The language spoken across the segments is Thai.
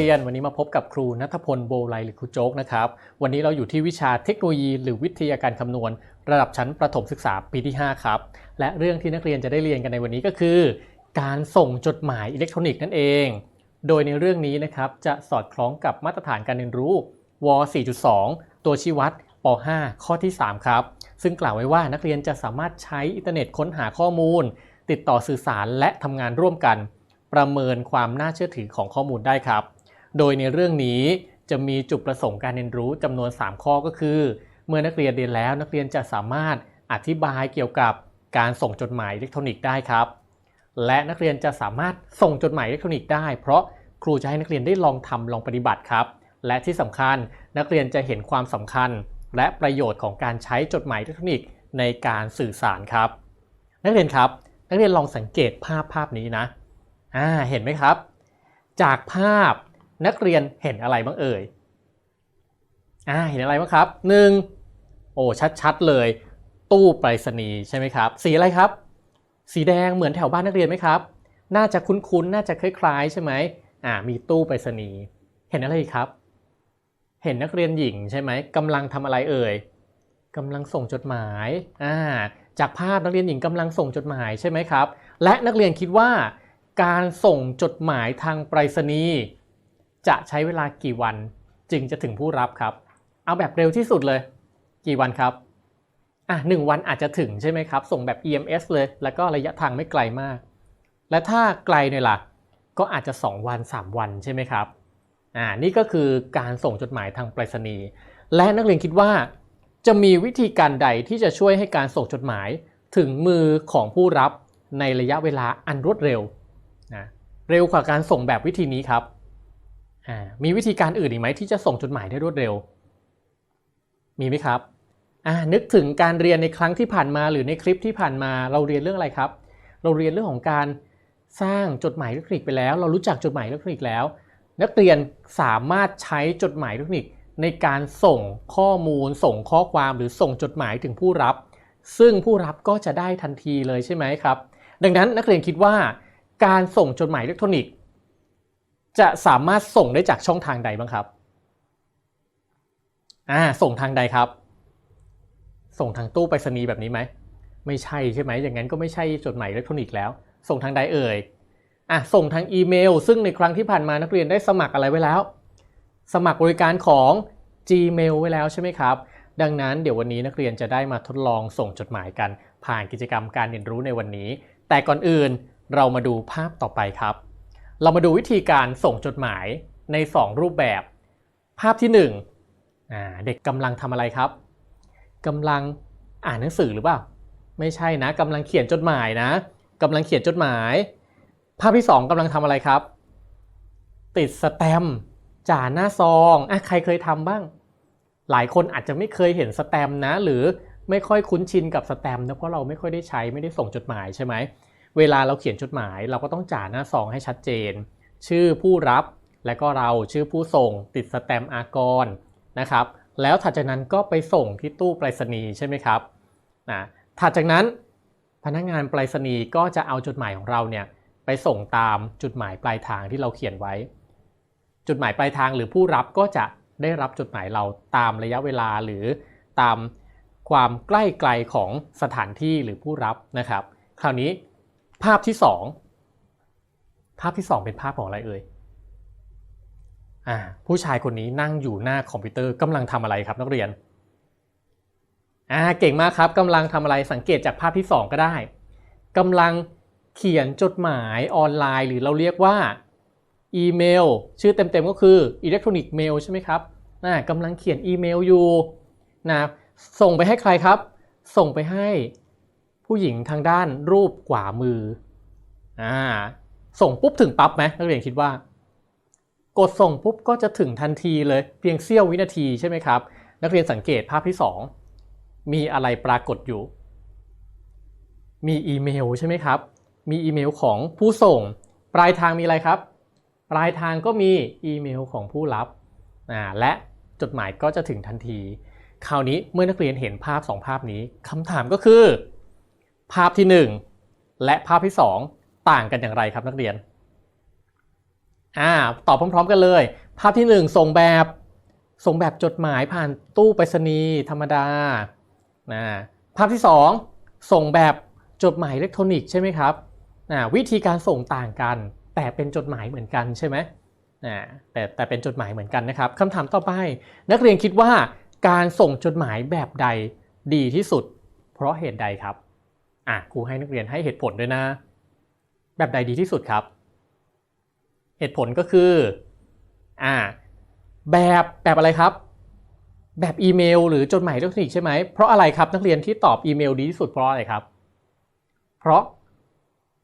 เรียน วันนี้มาพบกับครูนัทพลโบไลหรือครูโจ๊กนะครับ วันนี้เราอยู่ที่วิชาเทคโนโลยี หรือวิทยาการคำนวณ ระดับชั้นประถมศึกษาปีที่ 5 ครับ และเรื่องที่นักเรียนจะได้เรียนกันในวันนี้ก็คือ การส่งจดหมายอิเล็กทรอนิกส์นั่นเอง โดยในเรื่องนี้นะครับจะสอดคล้องกับมาตรฐานการเรียนรู้ว 4.2 ตัวชี้วัดป .5 ข้อที่ 3 ครับ ซึ่งกล่าวไว้ว่านักเรียนจะสามารถใช้อินเทอร์เน็ตค้นหาข้อมูล ติดต่อสื่อสารและทำงานร่วมกัน ประเมินความน่าเชื่อถือของข้อมูลได้ครับ โดยในเรื่องนี้จะมีจุดประสงค์การเรียนรู้จำนวน 3 ข้อก็คือ เมื่อนักเรียนเรียนแล้วนักเรียนจะสามารถอธิบายเกี่ยวกับการส่งจดหมายอิเล็กทรอนิกส์ได้ครับ และนักเรียนจะสามารถส่งจดหมายอิเล็กทรอนิกส์ได้เพราะครูจะให้นักเรียนได้ลองทำลองปฏิบัติครับ และที่สำคัญนักเรียนจะเห็นความสำคัญ และประโยชน์ของการใช้จดหมายอิเล็กทรอนิกส์ในการสื่อสารครับ นักเรียนครับ นักเรียนลองสังเกตภาพภาพนี้นะอ่าเห็นไหมครับ จากภาพ นักเรียนเห็นอะไรบ้างเอ่ยอ่าเห็นอะไรบ้างครับหนึ่งโอ้ชัดๆเลย ตู้ไปรษณีย์ใช่ไหมครับ สีอะไรครับ สีแดงเหมือนแถวบ้านนักเรียนไหมครับ น่าจะคุ้นๆ น่าจะคล้ายๆ ใช่ไหมอ่ามีตู้ไปรษณีย์เห็นอะไรครับ เห็นนักเรียนหญิงใช่ไหมกำลังทำอะไรเอ่ยกำลังส่งจดหมายอ่าจากภาพนักเรียนหญิงกำลังส่งจดหมายใช่ไหมครับ และนักเรียนคิดว่าการส่งจดหมายทางไปรษณีย์ จะใช้เวลากี่วันจึงจะถึงผู้รับครับ เอาแบบเร็วที่สุดเลย กี่วันครับอะหนึ่งวันอาจจะถึงใช่ไหมครับ ส่งแบบ EMS เลย แล้วก็ระยะทางไม่ไกลมาก และถ้าไกลหน่อยล่ะ ก็อาจจะ 2 วัน 3 วันใช่ไหมครับอ่านี่ก็คือการส่งจดหมายทางไปรษณีย์และนักเรียนคิดว่า จะมีวิธีการใดที่จะช่วยให้การส่งจดหมายถึงมือของผู้รับในระยะเวลาอันรวดเร็วนะเร็วกว่าการส่งแบบวิธีนี้ครับ มีวิธีการอื่นอีกไหมที่จะส่งจดหมายได้รวดเร็ว มีไหมครับนึกถึงการเรียนในครั้งที่ผ่านมาหรือในคลิปที่ผ่านมาเราเรียนเรื่องอะไรครับ เราเรียนเรื่องของการสร้างจดหมายอิเล็กทรอนิกไปแล้ว เรารู้จักจดหมายอิเล็กทรอนิกแล้ว นักเรียนสามารถใช้จดหมายอิเล็กทรอนิกในการส่งข้อมูล ส่งข้อความหรือส่งจดหมายถึงผู้รับ ซึ่งผู้รับก็จะได้ทันทีเลยใช่ไหมครับ ดังนั้นนักเรียนคิดว่า การส่งจดหมายอิเล็กทรอนิกส์ จะสามารถส่งได้จากช่องทางใดบ้างครับอ่าส่งทางใดครับ ส่งทางตู้ไปรษณีย์แบบนี้ไหมไม่ใช่ใช่ไหมอย่างนั้นก็ไม่ใช่จดหมายอิเล็กทรอนิกส์แล้ว ส่งทางใดเอ่ยอะส่งทางอีเมล ซึ่งในครั้งที่ผ่านมานักเรียนได้สมัครอะไรไว้แล้ว สมัครบริการของ Gmail ไว้แล้วใช่ไหมครับ ดังนั้นเดี๋ยววันนี้นักเรียนจะได้มาทดลองส่งจดหมายกัน ผ่านกิจกรรมการเรียนรู้ในวันนี้ แต่ก่อนอื่นเรามาดูภาพต่อไปครับ เรามาดูวิธีการส่งจดหมายใน 2 รูปแบบ ภาพที่1อ่าเด็กกำลังทำอะไรครับกำลังอ่านหนังสือหรือเปล่า ไม่ใช่นะกำลังเขียนจดหมายนะกำลังเขียนจดหมาย ภาพที่ 2กำลังทำอะไรครับ ติดสแตมจ่าหน้าซองอะใครเคยทำบ้าง หลายคนอาจจะไม่เคยเห็นสแตมนะ หรือไม่ค่อยคุ้นชินกับสแตมนะเพราะเราไม่ค่อยได้ใช้ไม่ได้ส่งจดหมายใช่ไหม เวลาเราเขียนจดหมาย เราก็ต้องจ่าหน้าซองให้ชัดเจน ชื่อผู้รับและก็เราชื่อผู้ส่งติดสแตมป์อากรนะครับ แล้วถัดจากนั้นก็ไปส่งที่ตู้ไปรษณีย์ใช่ไหมครับนะถัดจากนั้นพนักงานไปรษณีย์ก็จะเอาจดหมายของเราเนี่ยไปส่งตามจุดหมายปลายทางที่เราเขียนไว้ จุดหมายปลายทางหรือผู้รับก็จะได้รับจดหมายเราตามระยะเวลาหรือตามความใกล้ไกลของสถานที่หรือผู้รับนะครับ คราวนี้ ภาพที่2ภาพที่2เป็นภาพของอะไรเอ่ยอ่าผู้ชายคนนี้นั่งอยู่หน้าคอมพิวเตอร์กำลังทำอะไรครับนักเรียนอ่าเก่งมากครับกำลังทำอะไรสังเกตจากภาพที่2ก็ได้กำลังเขียนจดหมายออนไลน์ หรือเราเรียกว่าอีเมล ชื่อเต็มๆก็คืออิเล็กทรอนิกส์เมลใช่ไหมครับนะกำลังเขียนอีเมลอยู่นะส่งไปให้ใครครับ ส่งไปให้ ผู้หญิงทางด้านรูปขวามืออ่าส่งปุ๊บถึงปั๊บไหมนักเรียนคิดว่า กดส่งปุ๊บก็จะถึงทันทีเลยเพียงเสี้ยววินาทีใช่ไหมครับ นักเรียนสังเกตภาพที่ 2 มีอะไรปรากฏอยู่ มีอีเมลใช่ไหมครับ มีอีเมลของผู้ส่ง ปลายทางมีอะไรครับ ปลายทางก็มีอีเมลของผู้รับอ่าและจดหมายก็จะถึงทันที คราวนี้เมื่อนักเรียนเห็นภาพ 2 ภาพนี้คำถามก็คือ ภาพที่ 1 และภาพที่ 2 ต่างกันอย่างไรครับนักเรียนอ่าตอบพร้อม ๆ กันเลย ภาพที่หนึ่งส่งแบบส่งแบบจดหมายผ่านตู้ไปรษณีย์ธรรมดานะภาพที่สองส่งแบบจดหมายอิเล็กทรอนิกส์ใช่ไหมครับอ่าวิธีการส่งต่างกัน แต่เป็นจดหมายเหมือนกันใช่ไหมอ่าแต่แต่เป็นจดหมายเหมือนกันนะครับคำถามต่อไป นักเรียนคิดว่าการส่งจดหมายแบบใดดีที่สุด เพราะเหตุใดครับ อะครูให้นักเรียนให้เหตุผลด้วยนะ แบบใดดีที่สุดครับ เหตุผลก็คืออ่าแบบแบบอะไรครับ แบบอีเมล หรือจดหมายอิเล็กทรอนิกส์ใช่ไหมเพราะอะไรครับนักเรียนที่ตอบอีเมลดีที่สุดเพราะอะไรครับ เพราะ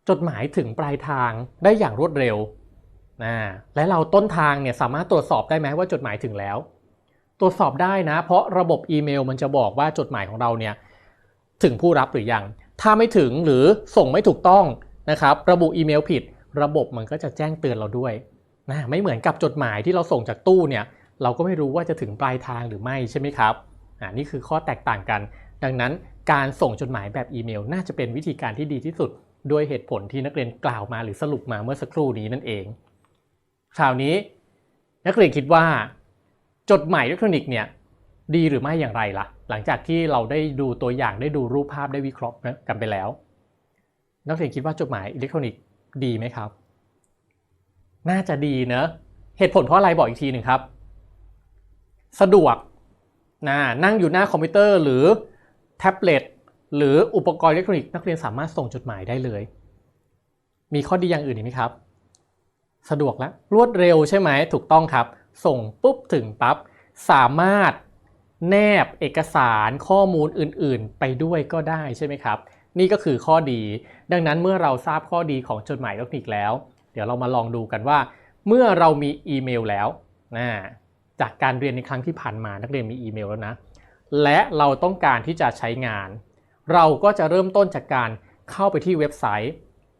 จดหมายถึงปลายทางได้อย่างรวดเร็วนะและเราต้นทางเนี่ยสามารถตรวจสอบได้ไหมว่าจดหมายถึงแล้ว ตรวจสอบได้นะ เพราะระบบอีเมลมันจะบอกว่าจดหมายของเราเนี่ยถึงผู้รับหรือยัง ถ้าไม่ถึงหรือส่งไม่ถูกต้องนะครับ ระบุอีเมลผิด ระบบมันก็จะแจ้งเตือนเราด้วยนะไม่เหมือนกับจดหมายที่เราส่งจากตู้เนี่ย เราก็ไม่รู้ว่าจะถึงปลายทางหรือไม่ใช่ไหมครับอ่านี่คือข้อแตกต่างกัน ดังนั้นการส่งจดหมายแบบอีเมล น่าจะเป็นวิธีการที่ดีที่สุด ด้วยเหตุผลที่นักเรียนกล่าวมาหรือสรุปมาเมื่อสักครู่นี้นั่นเองคราวนี้ นักเรียนคิดว่า จดหมายอิเล็กทรอนิกส์เนี่ยดีหรือไม่อย่างไรล่ะ หลังจากที่เราได้ดูตัวอย่างได้ดูรูปภาพได้วิเคราะห์กันไปแล้ว นักเรียนคิดว่าจดหมายอิเล็กทรอนิกส์ดีไหมครับ น่าจะดีเนอะเหตุผลเพราะอะไรบอกอีกทีหนึ่งครับ สะดวกนะนั่งอยู่หน้าคอมพิวเตอร์หรือแท็บเล็ตหรืออุปกรณ์อิเล็กทรอนิกส์นักเรียนสามารถส่งจดหมายได้เลย มีข้อดีอย่างอื่นอีกไหมครับ สะดวกและรวดเร็วใช่ไหมถูกต้องครับ ส่งปุ๊บถึงปั๊บสามารถ แนบเอกสารข้อมูลอื่นๆ ไปด้วยก็ได้ใช่ไหมครับ นี่ก็คือข้อดี ดังนั้นเมื่อเราทราบข้อดีของจดหมายอิเล็กทรอนิกส์แล้ว เดี๋ยวเรามาลองดูกันว่า เมื่อเรามีอีเมลแล้วนะจากการเรียนในครั้งที่ผ่านมานักเรียนมีอีเมลแล้วนะ และเราต้องการที่จะใช้งาน เราก็จะเริ่มต้นจากการเข้าไปที่เว็บไซต์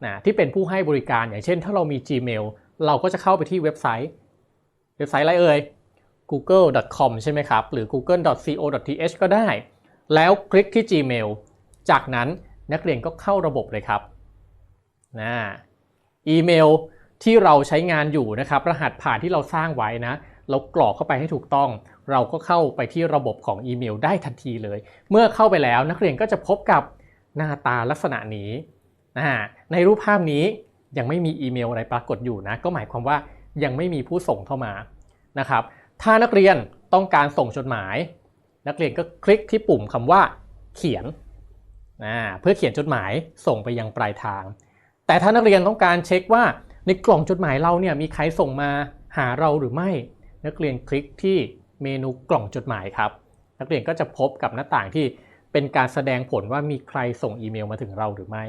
นะที่เป็นผู้ให้บริการอย่างเช่น ถ้าเรามี Gmail เราก็จะเข้าไปที่เว็บไซต์ เว็บไซต์อะไรเอ่ย google.com ใช่ไหมครับ หรือ google.co.th ก็ได้ แล้วคลิกที่ Gmail จากนั้นนักเรียนก็เข้าระบบเลยครับนะอีเมลที่เราใช้งานอยู่นะครับ รหัสผ่านที่เราสร้างไว้นะ เรากรอกเข้าไปให้ถูกต้อง เราก็เข้าไปที่ระบบของอีเมลได้ทันทีเลย เมื่อเข้าไปแล้วนักเรียนก็จะพบกับหน้าตาลักษณะนี้นะในรูปภาพนี้ยังไม่มีอีเมลอะไรปรากฏอยู่นะ ก็หมายความว่ายังไม่มีผู้ส่งเข้ามานะครับ ถ้านักเรียนต้องการส่งจดหมาย นักเรียนก็คลิกที่ปุ่มคำว่า เขียนนะเพื่อเขียนจดหมายส่งไปยังปลายทาง แต่ถ้านักเรียนต้องการเช็คว่าในกล่องจดหมายเราเนี่ยมีใครส่งมาหาเราหรือไม่ นักเรียนคลิกที่เมนูกล่องจดหมายครับ นักเรียนก็จะพบกับหน้าต่างที่เป็นการแสดงผลว่ามีใครส่งอีเมลมาถึงเราหรือไม่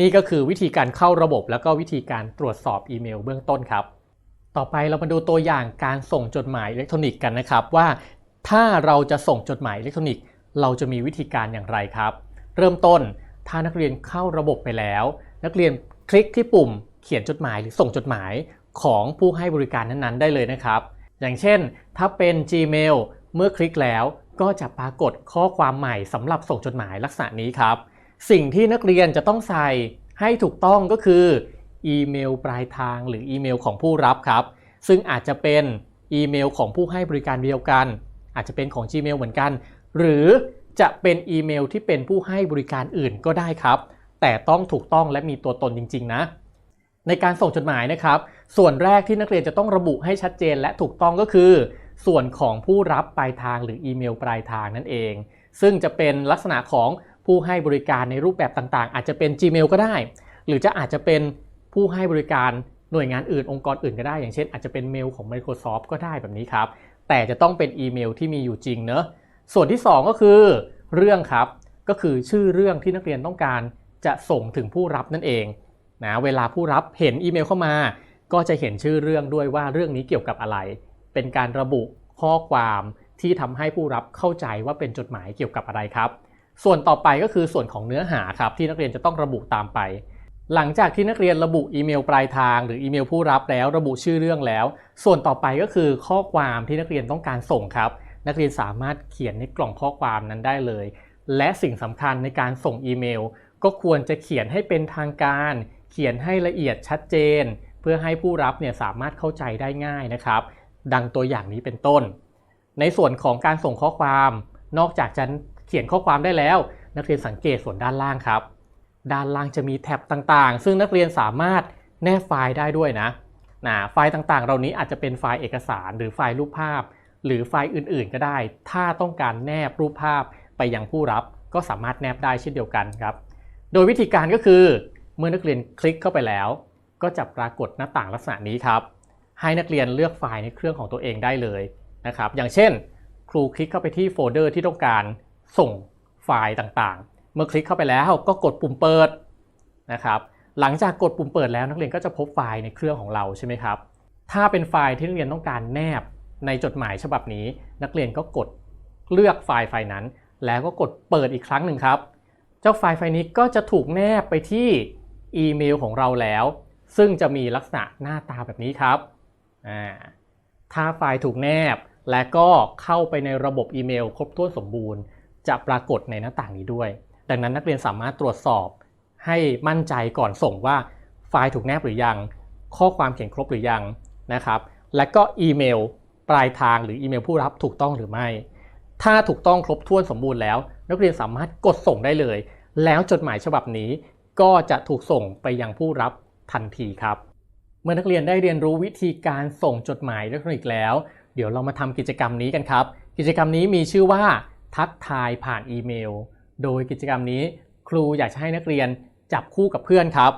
นี่ก็คือวิธีการเข้าระบบแล้วก็วิธีการตรวจสอบอีเมลเบื้องต้นครับ ต่อไปเรามาดูตัวอย่างการส่งจดหมายอิเล็กทรอนิกส์กันนะครับว่าถ้าเราจะส่งจดหมายอิเล็กทรอนิกส์เราจะมีวิธีการอย่างไรครับ เริ่มต้นถ้านักเรียนเข้าระบบไปแล้ว นักเรียนคลิกที่ปุ่มเขียนจดหมายหรือส่งจดหมายของผู้ให้บริการนั้นๆ ได้เลยนะครับ อย่างเช่น ถ้าเป็น Gmail เมื่อคลิกแล้วก็จะปรากฏข้อความใหม่สำหรับส่งจดหมายลักษณะนี้ครับ สิ่งที่นักเรียนจะต้องใส่ให้ถูกต้องก็คือ อีเมลปลายทางหรืออีเมลของผู้รับครับ ซึ่งอาจจะเป็นอีเมลของผู้ให้บริการเดียวกัน อาจจะเป็นของ Gmail เหมือนกัน หรือจะเป็นอีเมลที่เป็นผู้ให้บริการอื่นก็ได้ครับ แต่ต้องถูกต้องและมีตัวตนจริง ๆ นะ ในการส่งจดหมายนะครับ ส่วนแรกที่นักเรียนจะต้องระบุให้ชัดเจนและถูกต้องก็คือ ส่วนของผู้รับปลายทางหรืออีเมลปลายทางนั่นเอง ซึ่งจะเป็นลักษณะของผู้ให้บริการในรูปแบบต่างๆ อาจจะเป็น Gmail ก็ได้ หรือจะอาจจะเป็น ผู้ให้บริการหน่วยงานอื่นองค์กรอื่นก็ได้ อย่างเช่น อาจจะเป็นเมลของ Microsoft ก็ได้แบบนี้ครับ แต่จะต้องเป็นอีเมลที่มีอยู่จริงเนอะส่วนที่ 2 ก็คือเรื่องครับก็คือชื่อเรื่องที่นักเรียนต้องการจะส่งถึงผู้รับนั่นเองนะเวลาผู้รับเห็นอีเมลเข้ามา ก็จะเห็นชื่อเรื่องด้วยว่าเรื่องนี้เกี่ยวกับอะไร เป็นการระบุข้อความที่ทำให้ผู้รับเข้าใจว่าเป็นจดหมายเกี่ยวกับอะไรครับ ส่วนต่อไปก็คือส่วนของเนื้อหาครับที่นักเรียนจะต้องระบุตามไป หลังจากที่นักเรียนระบุอีเมลปลายทาง หรืออีเมลผู้รับแล้วระบุชื่อเรื่องแล้ว ส่วนต่อไปก็คือข้อความที่นักเรียนต้องการส่งครับ นักเรียนสามารถเขียนในกล่องข้อความนั้นได้เลย และสิ่งสำคัญในการส่งอีเมล ก็ควรจะเขียนให้เป็นทางการ เขียนให้ละเอียดชัดเจน เพื่อให้ผู้รับเนี่ยสามารถเข้าใจได้ง่ายนะครับ ดังตัวอย่างนี้เป็นต้น ในส่วนของการส่งข้อความ นอกจากจะเขียนข้อความได้แล้ว นักเรียนสังเกตส่วนด้านล่างครับ ด้านล่างจะมีแท็บต่างๆ ซึ่งนักเรียนสามารถแนบไฟล์ได้ด้วยนะนะไฟล์ต่างๆ เหล่านี้อาจจะเป็นไฟล์เอกสาร หรือไฟล์รูปภาพ หรือไฟล์อื่นๆ ก็ได้ ถ้าต้องการแนบรูปภาพไปยังผู้รับ ก็สามารถแนบได้เช่นเดียวกันครับ โดยวิธีการก็คือ เมื่อนักเรียนคลิกเข้าไปแล้ว ก็จะปรากฏหน้าต่างลักษณะนี้ครับ ให้นักเรียนเลือกไฟล์ในเครื่องของตัวเองได้เลยนะครับ อย่างเช่น ครูคลิกเข้าไปที่โฟลเดอร์ที่ต้องการส่งไฟล์ต่างๆ เมื่อคลิกเข้าไปแล้วก็กดปุ่มเปิดนะครับ หลังจากกดปุ่มเปิดแล้วนักเรียนก็จะพบไฟล์ในเครื่องของเราใช่ไหมครับ ถ้าเป็นไฟล์ที่นักเรียนต้องการแนบในจดหมายฉบับนี้ นักเรียนก็กดเลือกไฟล์ไฟล์นั้น แล้วก็กดเปิดอีกครั้งหนึ่งครับ เจ้าไฟล์ไฟล์นี้ก็จะถูกแนบไปที่อีเมลของเราแล้ว ซึ่งจะมีลักษณะหน้าตาแบบนี้ครับอ่าถ้าไฟล์ถูกแนบและก็เข้าไปในระบบอีเมล ครบถ้วนสมบูรณ์ จะปรากฏในหน้าต่างนี้ด้วย ดังนั้นนักเรียนสามารถตรวจสอบให้มั่นใจก่อนส่งว่าไฟล์ถูกแนบหรือยัง ข้อความเขียนครบหรือยังนะครับ และก็อีเมลปลายทางหรืออีเมลผู้รับถูกต้องหรือไม่ ถ้าถูกต้องครบถ้วนสมบูรณ์แล้ว นักเรียนสามารถกดส่งได้เลย แล้วจดหมายฉบับนี้ก็จะถูกส่งไปยังผู้รับทันทีครับ เมื่อนักเรียนได้เรียนรู้วิธีการส่งจดหมายอิเล็กทรอนิกส์แล้ว เดี๋ยวเรามาทำกิจกรรมนี้กันครับ กิจกรรมนี้มีชื่อว่า ทักทายผ่านอีเมล โดยกิจกรรมนี้ครูอยากจะให้นักเรียนจับคู่กับเพื่อนครับ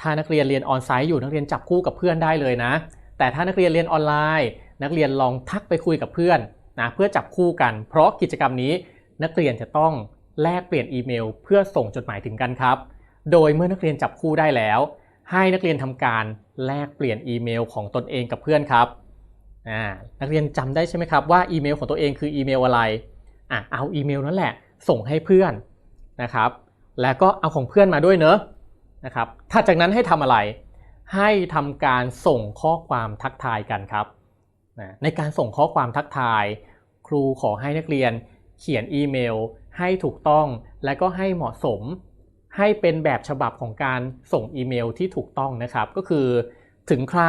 ถ้านักเรียนเรียนออนไซต์อยู่นักเรียนจับคู่กับเพื่อนได้เลยนะ แต่ถ้านักเรียนเรียนออนไลน์ นักเรียนลองทักไปคุยกับเพื่อนนะเพื่อจับคู่กัน เพราะกิจกรรมนี้นักเรียนจะต้องแลกเปลี่ยนอีเมล เพื่อส่งจดหมายถึงกันครับ โดยเมื่อนักเรียนจับคู่ได้แล้ว ให้นักเรียนทำการแลกเปลี่ยนอีเมลของตนเองกับเพื่อนครับนักเรียนจำได้ใช่ไหมครับว่าอีเมลของตัวเองคืออีเมลอะไรอะเอาอีเมลนั่นแหละ ส่งให้เพื่อนนะครับ แล้วก็เอาของเพื่อนมาด้วยเนอะนะครับถ้าจากนั้นให้ทำอะไร ให้ทำการส่งข้อความทักทายกันครับนะในการส่งข้อความทักทาย ครูขอให้นักเรียนเขียนอีเมล ให้ถูกต้องและก็ให้เหมาะสม ให้เป็นแบบฉบับของการส่งอีเมลที่ถูกต้องนะครับ ก็คือถึงใคร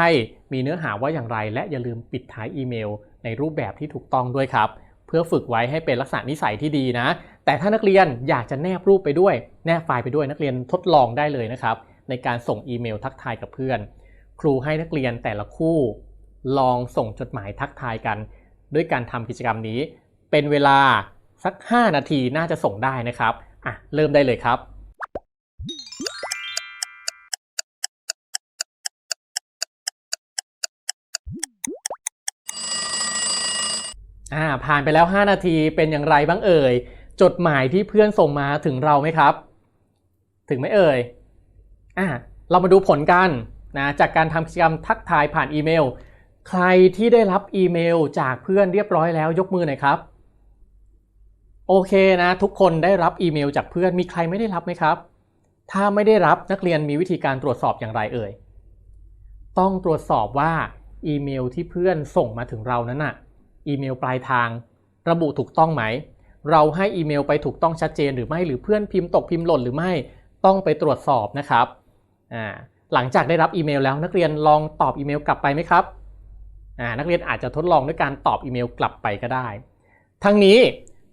มีเนื้อหาว่าอย่างไร และอย่าลืมปิดท้ายอีเมล ในรูปแบบที่ถูกต้องด้วยครับ เพื่อฝึกไว้ให้เป็นลักษณะนิสัยที่ดีนะ แต่ถ้านักเรียนอยากจะแนบรูปไปด้วย แนบไฟล์ไปด้วยนักเรียนทดลองได้เลยนะครับ ในการส่งอีเมลทักทายกับเพื่อน ครูให้นักเรียนแต่ละคู่ ลองส่งจดหมายทักทายกัน ด้วยการทำกิจกรรมนี้ เป็นเวลาสัก 5 นาทีน่าจะส่งได้นะครับอะเริ่มได้เลยครับ อ่าผ่านไปแล้ว 5 นาทีเป็นอย่างไรบ้างเอ่ย จดหมายที่เพื่อนส่งมาถึงเราไหมครับ ถึงไหมเอ่ยอ่าเรามาดูผลกันนะจากการทำกิจกรรมทักทายผ่านอีเมล ใครที่ได้รับอีเมลจากเพื่อนเรียบร้อยแล้วยกมือหน่อยครับ โอเคนะ ทุกคนได้รับอีเมลจากเพื่อนมีใครไม่ได้รับไหมครับ ถ้าไม่ได้รับนักเรียนมีวิธีการตรวจสอบอย่างไรเอ่ย ต้องตรวจสอบว่าอีเมลที่เพื่อนส่งมาถึงเรานั้นน่ะ อีเมลปลายทาง ระบุถูกต้องไหม เราให้อีเมลไปถูกต้องชัดเจนหรือไม่หรือเพื่อนพิมพ์ตกพิมพ์หล่นหรือไม่ต้องไปตรวจสอบนะครับหลังจากได้รับอีเมลแล้วนักเรียนลองตอบอีเมลกลับไปไหมครับนักเรียนอาจจะทดลองด้วยการตอบอีเมลกลับไปก็ได้ ทั้งนี้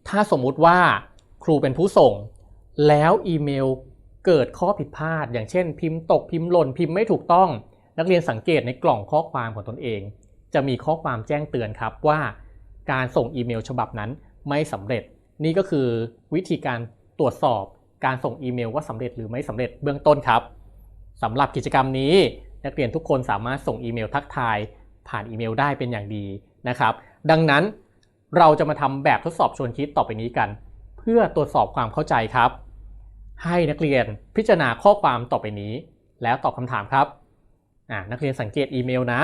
ถ้าสมมุติว่าครูเป็นผู้ส่ง แล้วอีเมลเกิดข้อผิดพลาด อย่างเช่น พิมพ์ตกพิมพ์หล่นพิมพ์ไม่ถูกต้อง นักเรียนสังเกตในกล่องข้อความของตนเอง จะมีข้อความแจ้งเตือนครับว่า การส่งอีเมลฉบับนั้นไม่สำเร็จ นี่ก็คือวิธีการตรวจสอบการส่งอีเมลว่าสำเร็จหรือไม่สำเร็จเบื้องต้นครับสำหรับกิจกรรมนี้นักเรียนทุกคนสามารถส่งอีเมลทักทายผ่านอีเมลได้เป็นอย่างดีนะครับ ดังนั้นเราจะมาทำแบบทดสอบชวนคิดต่อไปนี้กัน เพื่อตรวจสอบความเข้าใจครับ ให้นักเรียนพิจารณาข้อความต่อไปนี้ แล้วตอบคำถามครับนักเรียนสังเกตอีเมลนะ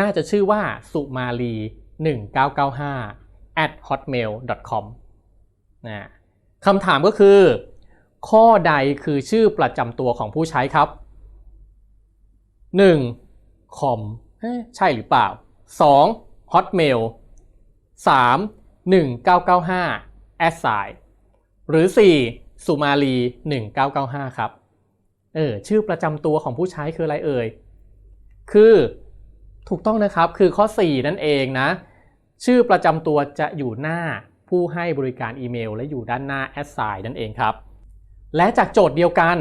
น่าจะชื่อว่าสุมาลี 1995 at hotmail com นะคำถามก็คือ ข้อใดคือชื่อประจำตัวของผู้ใช้ครับ 1. คอมใช่หรือเปล่า 2. hotmail 3. 1995 a s i หรือ 4. สุมาลี 1995 ครับ เออชื่อประจำตัวของผู้ใช้คืออะไรเอ่ย คือถูกต้องนะครับคือข้อ 4 นั่นเองนะ ชื่อประจำตัวจะอยู่หน้าผู้ให้บริการอีเมล และอยู่ด้านหน้า assign นั่นเองครับ และจากโจทย์เดียวกัน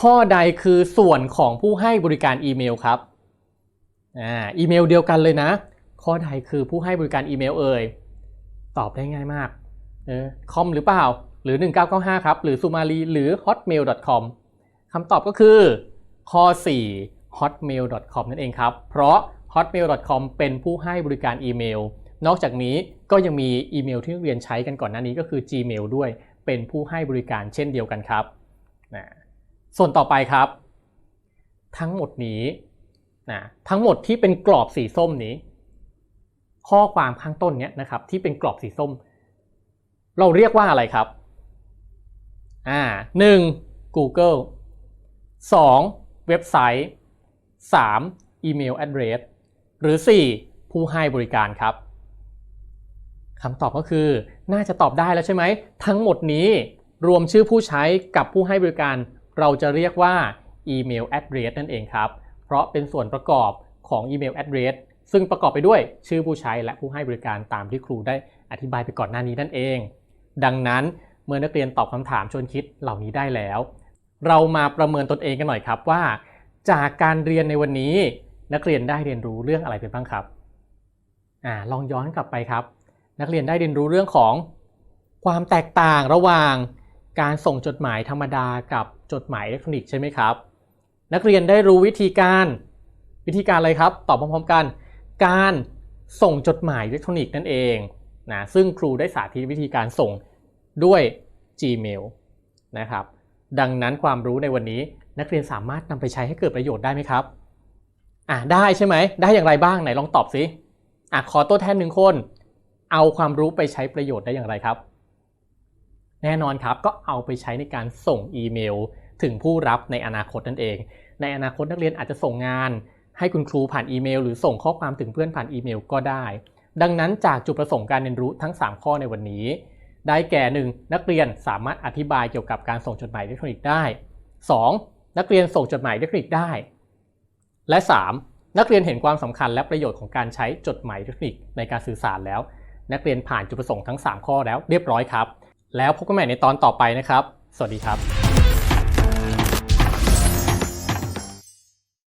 ข้อใดคือส่วนของผู้ให้บริการอีเมลครับอ่าอีเมลเดียวกันเลยนะ ข้อใดคือผู้ให้บริการอีเมลเอ่ยตอบได้ง่ายมากเออคอมหรือเปล่า หรือ 1995 ครับ หรือ sumari หรือ hotmail.com คำตอบก็คือ ข้อ 4 hotmail.com นั่นเองครับ เพราะ hotmail.com เป็นผู้ให้บริการอีเมล นอกจากนี้ก็ยังมีอีเมลที่นักเรียนใช้กันก่อนหน้านี้ก็คือ Gmail ด้วยเป็นผู้ให้บริการเช่นเดียวกันครับนะส่วนต่อไปครับ ทั้งหมดนี้นะทั้งหมดที่เป็นกรอบสีส้มนี้ ข้อความข้างต้นเนี้ยนะครับที่เป็นกรอบสีส้ม เราเรียกว่าอะไรครับอ่าหนึ่ง Google 2. เว็บไซต์ 3. อีเมล address หรือ 4. ผู้ให้บริการครับ คำตอบก็คือ น่าจะตอบได้แล้วใช่ไหม ทั้งหมดนี้รวมชื่อผู้ใช้กับผู้ให้บริการ เราจะเรียกว่าอีเมล address นั่นเองครับ เพราะเป็นส่วนประกอบของอีเมล address ซึ่งประกอบไปด้วยชื่อผู้ใช้และผู้ให้บริการตามที่ครูได้อธิบายไปก่อนหน้านี้นั่นเอง ดังนั้นเมื่อนักเรียนตอบคำถามชวนคิดเหล่านี้ได้แล้ว เรามาประเมินตนเองกันหน่อยครับว่า จากการเรียนในวันนี้ นักเรียนได้เรียนรู้เรื่องอะไรไปบ้างครับอ่าลองย้อนกลับไปครับ นักเรียนได้เรียนรู้เรื่องของความแตกต่างระหว่างการส่งจดหมายธรรมดากับจดหมายอิเล็กทรอนิกส์ใช่ไหมครับ นักเรียนได้รู้วิธีการวิธีการอะไรครับ ตอบพร้อมๆกัน การส่งจดหมายอิเล็กทรอนิกส์นั่นเองนะซึ่งครูได้สาธิตวิธีการส่งด้วย Gmail นะครับ ดังนั้นความรู้ในวันนี้นักเรียนสามารถนำไปใช้ให้เกิดประโยชน์ได้ไหมครับอะได้ใช่ไหมได้อย่างไรบ้างไหนลองตอบสิอะขอตัวแทนหนึ่งคน เอาความรู้ไปใช้ประโยชน์ได้อย่างไรครับ แน่นอนครับก็เอาไปใช้ในการส่งอีเมล ถึงผู้รับในอนาคตนั่นเอง ในอนาคตนักเรียนอาจจะส่งงาน ให้คุณครูผ่านอีเมล หรือส่งข้อความถึงเพื่อนผ่านอีเมลก็ได้ ดังนั้นจากจุดประสงค์การเรียนรู้ทั้ง 3 ข้อในวันนี้ ได้แก่ 1. นักเรียนสามารถอธิบายเกี่ยวกับการส่งจดหมายอิเล็กทรอนิกส์ได้ 2. นักเรียนส่งจดหมายอิเล็กทรอนิกส์ได้ และ 3. นักเรียนเห็นความสำคัญและประโยชน์ของการใช้จดหมายอิเล็กทรอนิกส์ในการสื่อสารแล้ว นักเรียนผ่านจุดประสงค์ทั้ง 3 ข้อแล้วเรียบร้อยครับ แล้วพบกันใหม่ในตอนต่อไปนะครับ สวัสดีครับ